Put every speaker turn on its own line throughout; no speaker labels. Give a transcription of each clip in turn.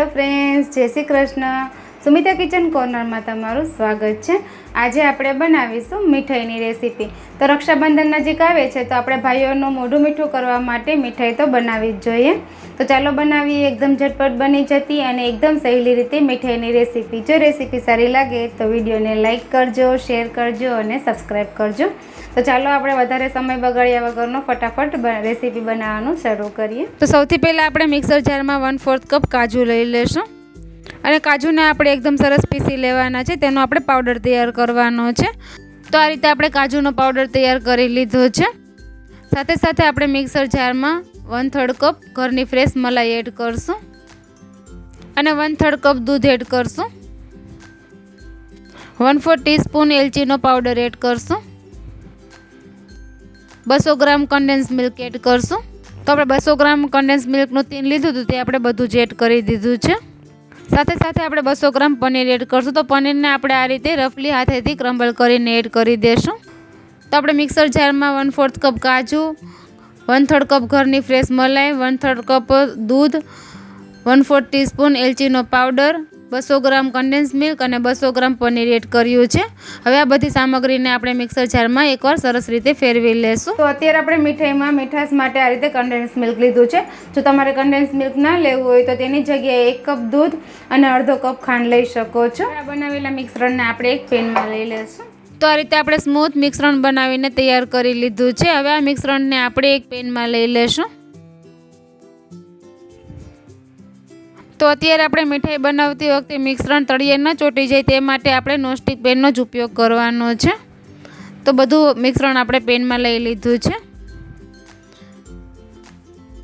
Hello friends જય Shri Krishna. Sumita kitchen કોર્નરમાં તમારું સ્વાગત છે. આજે આપણે બનાવીશું મીઠાઈની રેસીપી. તો રક્ષાબંધન નજીક આવે છે, તો આપણે ભાઈઓનું મોઢું મીઠું કરવા માટે મીઠાઈ તો બનાવવી જ જોઈએ. તો ચાલો બનાવીએ, એકદમ ઝટપટ બની જતી અને એકદમ સહેલી રીતે મીઠાઈની રેસીપી. જો રેસીપી સારી લાગે તો વિડીયોને લાઇક કરજો, શેર કરજો અને સબસ્ક્રાઈબ કરજો. તો ચાલો આપણે વધારે સમય બગાડ્યા વગરનો ફટાફટ રેસીપી બનાવવાનું શરૂ કરીએ. તો સૌથી પહેલાં આપણે મિક્સર જારમાં વન ફોર્થ કપ કાજુ લઈ લેશું. અને કાજુને આપણે એકદમ સરસ પીસી લેવાના છે. તેનો આપણે પાવડર તૈયાર કરવાનો છે. તો આ રીતે આપણે કાજુનો પાવડર તૈયાર કરી લીધો છે. સાથે સાથે આપણે મિક્સર જારમાં વન થર્ડ કપ ઘરની ફ્રેશ મલાઈ એડ કરશું. અને વન થર્ડ કપ દૂધ એડ કરશું. વન ફોર ટીસ્પૂન એલચીનો પાવડર એડ કરશું. બસો ગ્રામ કન્ડેન્સ મિલ્ક એડ કરશું. તો આપણે બસો ગ્રામ કન્ડેન્સ મિલ્કનું તીન લીધું હતું તે આપણે બધું જ એડ કરી દીધું છે. સાથે સાથે આપણે બસો ગ્રામ પનીર એડ કરશું. તો પનીરને આપણે આ રીતે રફલી હાથેથી ક્રમ્બલ કરીને એડ કરી દેશું. તો આપણે મિક્સર જારમાં વન ફોર્થ કપ કાજુ વન થર્ડ કપ ઘરની ફ્રેશ મલાઈ વન થર્ડ કપ દૂધ વન ફોર્થ ટીસ્પૂન એલચીનો પાવડર બસો ગ્રામ કન્ડેન્સ મિલ્ક અને બસો ગ્રામ પનીર એડ કર્યું છે. હવે આ બધી સામગ્રીને આપણે મિક્સર જારમાં એકવાર સરસ રીતે ફેરવી લેશું. તો અત્યારે આપણે મીઠાઈમાં મીઠાશ માટે આ રીતે કન્ડેન્સ મિલ્ક લીધું છે. જો તમારે કન્ડેન્સ મિલ્ક ના લેવું હોય તો તેની જગ્યાએ એક કપ દૂધ અને અડધો કપ ખાંડ લઈ શકો છો. આ બનાવેલા મિશ્રણને આપણે એક પેનમાં લઈ લેશું. તો આ રીતે આપણે સ્મૂથ મિશ્રણ બનાવીને તૈયાર કરી લીધું છે. હવે આ મિશ્રણને આપણે એક પેનમાં લઈ લેશું. તો અત્યારે આપણે મીઠાઈ બનાવતી વખતે મિશ્રણ તળિયે ન ચોંટી જાય તે માટે આપણે નોનસ્ટિક પેનનો જ ઉપયોગ કરવાનો છે. તો બધું મિશ્રણ આપણે પેનમાં લઈ લીધું છે.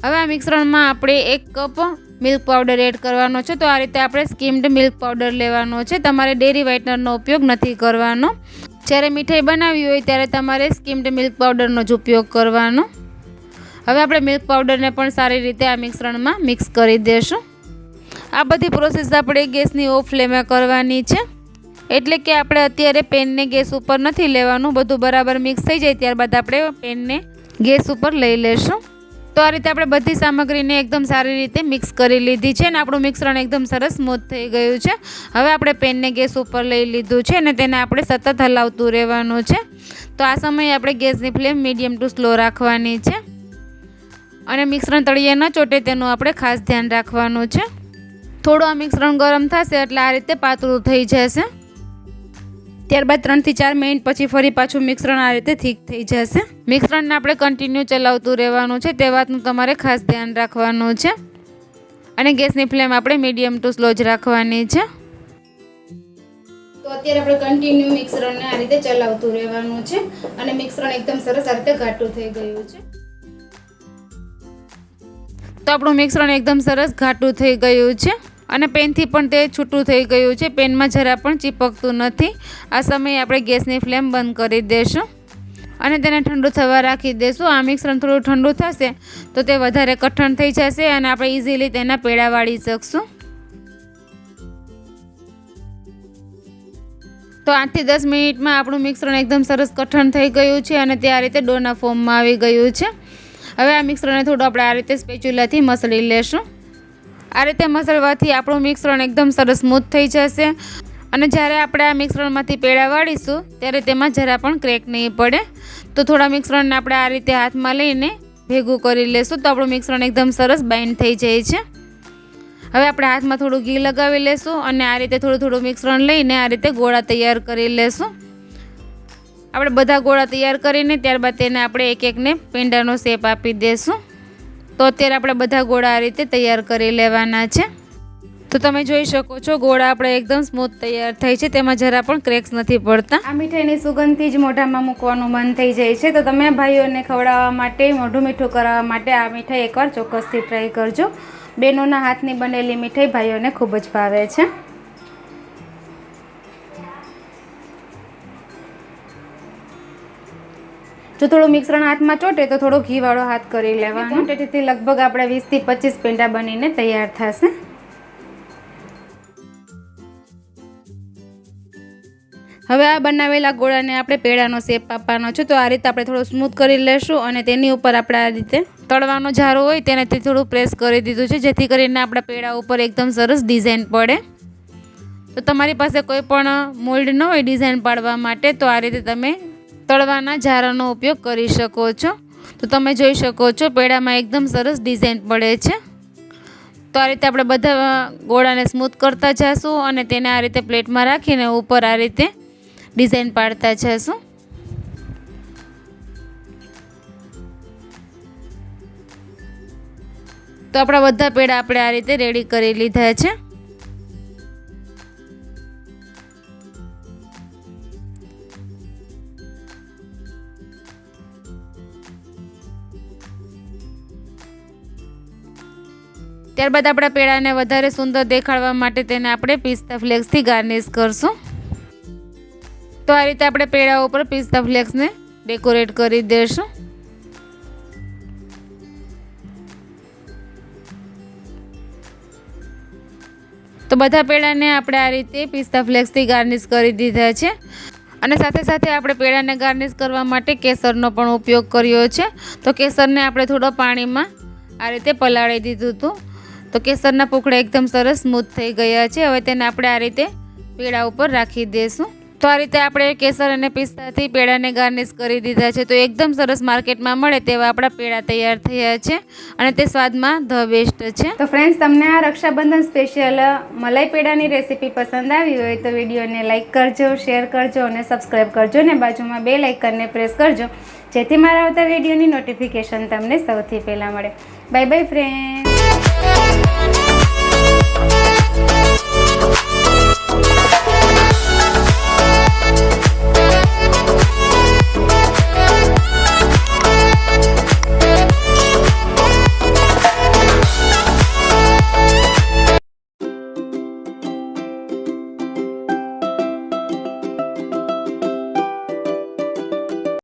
હવે આ મિશ્રણમાં આપણે એક કપ મિલ્ક પાવડર એડ કરવાનો છે. તો આ રીતે આપણે સ્કીમ્ડ મિલ્ક પાવડર લેવાનો છે. તમારે ડેરી વ્હાઇટનરનો ઉપયોગ નથી કરવાનો. જ્યારે મીઠાઈ બનાવવી હોય ત્યારે તમારે સ્કીમ્ડ મિલ્ક પાવડરનો જ ઉપયોગ કરવાનો. હવે આપણે મિલ્ક પાવડરને પણ સારી રીતે આ મિશ્રણમાં મિક્સ કરી દેશું. આ બધી પ્રોસેસ આપણે ગેસની ઓફ ફ્લેમે કરવાની છે. એટલે કે આપણે અત્યારે પેનને ગેસ ઉપર નથી લેવાનું, બધું બરાબર મિક્સ થઈ જાય ત્યારબાદ આપણે પેનને ગેસ ઉપર લઈ લેશું. તો આ રીતે આપણે બધી સામગ્રીને એકદમ સારી રીતે મિક્સ કરી લીધી છે અને આપણું મિશ્રણ એકદમ સરસ સ્મૂથ થઈ ગયું છે. હવે આપણે પેનને ગેસ ઉપર લઈ લીધું છે અને તેને આપણે સતત હલાવતું રહેવાનું છે. તો આ સમયે આપણે ગેસની ફ્લેમ મીડિયમ ટુ સ્લો રાખવાની છે. અને મિશ્રણ તળિયે ન ચોટે તેનું આપણે ખાસ ધ્યાન રાખવાનું છે. થોડું આ મિશ્રણ ગરમ થશે એટલે આ રીતે પાતળું થઈ જશે. ત્યારબાદ ત્રણથી ચાર મિનિટ પછી ફરી પાછું મિશ્રણ આ રીતે થીક થઈ જશે. મિશ્રણને આપણે કન્ટિન્યુ ચલાવતું રહેવાનું છે. તે વાતનું તમારે ખાસ ધ્યાન રાખવાનું છે. અને ગેસની ફ્લેમ આપણે મીડિયમ ટુ સ્લો જ રાખવાની છે. તો અત્યારે આપણે કન્ટિન્યુ મિશ્રણને આ રીતે ચલાવતું રહેવાનું છે. અને મિશ્રણ એકદમ સરસ આ રીતે ઘાટું થઈ ગયું છે. તો આપણું મિશ્રણ એકદમ સરસ ઘાટું થઈ ગયું છે. અને પેનથી પણ તે છૂટું થઈ ગયું છે. પેનમાં જરા પણ ચીપકતું નથી. આ સમયે આપણે ગેસની ફ્લેમ બંધ કરી દઈશું અને તેને ઠંડુ થવા રાખી દઈશું આ મિશ્રણ થોડું ઠંડુ થશે તો તે વધારે કઠણ થઈ જશે અને આપણે ઇઝીલી તેના પેડા વાળી શકશું. તો આઠથી દસ મિનિટમાં આપણું મિશ્રણ એકદમ સરસ કઠણ થઈ ગયું છે અને તે આ રીતે ડોના ફોર્મમાં આવી ગયું છે. હવે આ મિશ્રણને થોડું આપણે આ રીતે સ્પેચ્યુલાથી મસળી લેશું. આ રીતે મસળવાથી આપણું મિશ્રણ એકદમ સરસ સ્મૂથ થઈ જશે. અને જ્યારે આપણે આ મિશ્રણમાંથી પેડા વાળીશું, ત્યારે તેમાં જરા પણ ક્રેક નહીં પડે. તો થોડા મિશ્રણને આપણે આ રીતે હાથમાં લઈને ભેગું કરી લેશું, તો આપણું મિશ્રણ એકદમ સરસ બાઇન્ડ થઈ જાય છે. હવે આપણે હાથમાં થોડું ઘી લગાવી લેશું અને આ રીતે થોડું થોડું મિશ્રણ લઈને આ રીતે ગોળા તૈયાર કરી લેશું. આપણે બધા ગોળા તૈયાર કરીને ત્યારબાદ તેને આપણે એક એકને પેંડાનો શેપ આપી દઈશું તો અત્યારે આપણે બધા ગોળા આ રીતે તૈયાર કરી લેવાના છે. તો તમે જોઈ શકો છો, ગોળા આપણે એકદમ સ્મૂથ તૈયાર થઈ છે. તેમાં જરા પણ ક્રેક્સ નથી પડતા. આ મીઠાઈની સુગંધથી જ મોઢામાં મૂકવાનું મન થઈ જાય છે. તો તમે ભાઈઓને ખવડાવવા માટે, મોઢું મીઠું કરાવવા માટે આ મીઠાઈ એકવાર ચોક્કસથી ટ્રાય કરજો. બેનોના હાથની બનેલી મીઠાઈ ભાઈઓને ખૂબ જ ભાવે છે. જો થોડું મિશ્રણ હાથમાં ચોટે તો થોડો ઘીવાળો હાથ કરી લેવાનો. તેથી લગભગ આપણે વીસથી પચીસ પેંડા બનીને તૈયાર થશે. હવે આ બનાવેલા ગોળાને આપણે પેડાનો શેપ આપવાનો છે. તો આ રીતે આપણે થોડો સ્મૂથ કરી લેશું અને તેની ઉપર આપણે આ રીતે તળવાનો જારો હોય તેનાથી થોડું પ્રેસ કરી દીધું છે. જેથી કરીને આપણા પેડા ઉપર એકદમ સરસ ડિઝાઇન પડે. તો તમારી પાસે કોઈ પણ મોલ્ડ ન હોય ડિઝાઇન પાડવા માટે, તો આ રીતે તમે તળવાના ઝારાનો ઉપયોગ કરી શકો છો. તો તમે જોઈ શકો છો, પેડામાં એકદમ સરસ ડિઝાઇન પડે છે. તો આ રીતે આપણે બધા ગોળાને સ્મૂથ કરતા જઈશું અને તેને આ રીતે પ્લેટમાં રાખીને ઉપર આ રીતે ડિઝાઇન પાડતા જઈશું તો આપણા બધા પેડા આપણે આ રીતે રેડી કરી લીધા છે. ત્યારબાદ આપણા પેડાને વધારે સુંદર દેખાડવા માટે તેને આપણે પિસ્તા ફ્લેક્સથી ગાર્નિશ કરશું. તો આ રીતે આપણે પેડા ઉપર પિસ્તા ફ્લેક્સને ડેકોરેટ કરી દેશું. તો બધા પેડાને આપણે આ રીતે પિસ્તા ફ્લેક્સથી ગાર્નિશ કરી દીધા છે. અને સાથે સાથે આપણે પેડાને ગાર્નિશ કરવા માટે કેસરનો પણ ઉપયોગ કર્યો છે. તો કેસરને આપણે થોડો પાણીમાં આ રીતે પલાળી દીધું હતું. તો કેસરના પોખડા એકદમ સરસ સ્મૂથ થઈ ગયા છે. હવે તેને આપણે આ રીતે પેડા ઉપર રાખી દઈશું તો આ રીતે આપણે કેસર અને પિસ્તાથી પેડાને ગાર્નિશ કરી દીધા છે. તો એકદમ સરસ માર્કેટમાં મળે તેવા આપણા પેડા તૈયાર થયા છે અને તે સ્વાદમાં ધ બેસ્ટ છે.
તો ફ્રેન્ડ્સ, તમને આ રક્ષાબંધન સ્પેશિયલ મલાઈ પેડાની રેસીપી પસંદ આવી હોય તો વિડીયોને લાઇક કરજો, શેર કરજો અને સબસ્ક્રાઈબ કરજો ને બાજુમાં બે લાઇકનને પ્રેસ કરજો. જેથી મારા આવતા વિડીયોની નોટિફિકેશન તમને સૌથી પહેલાં મળે. Bye bye friend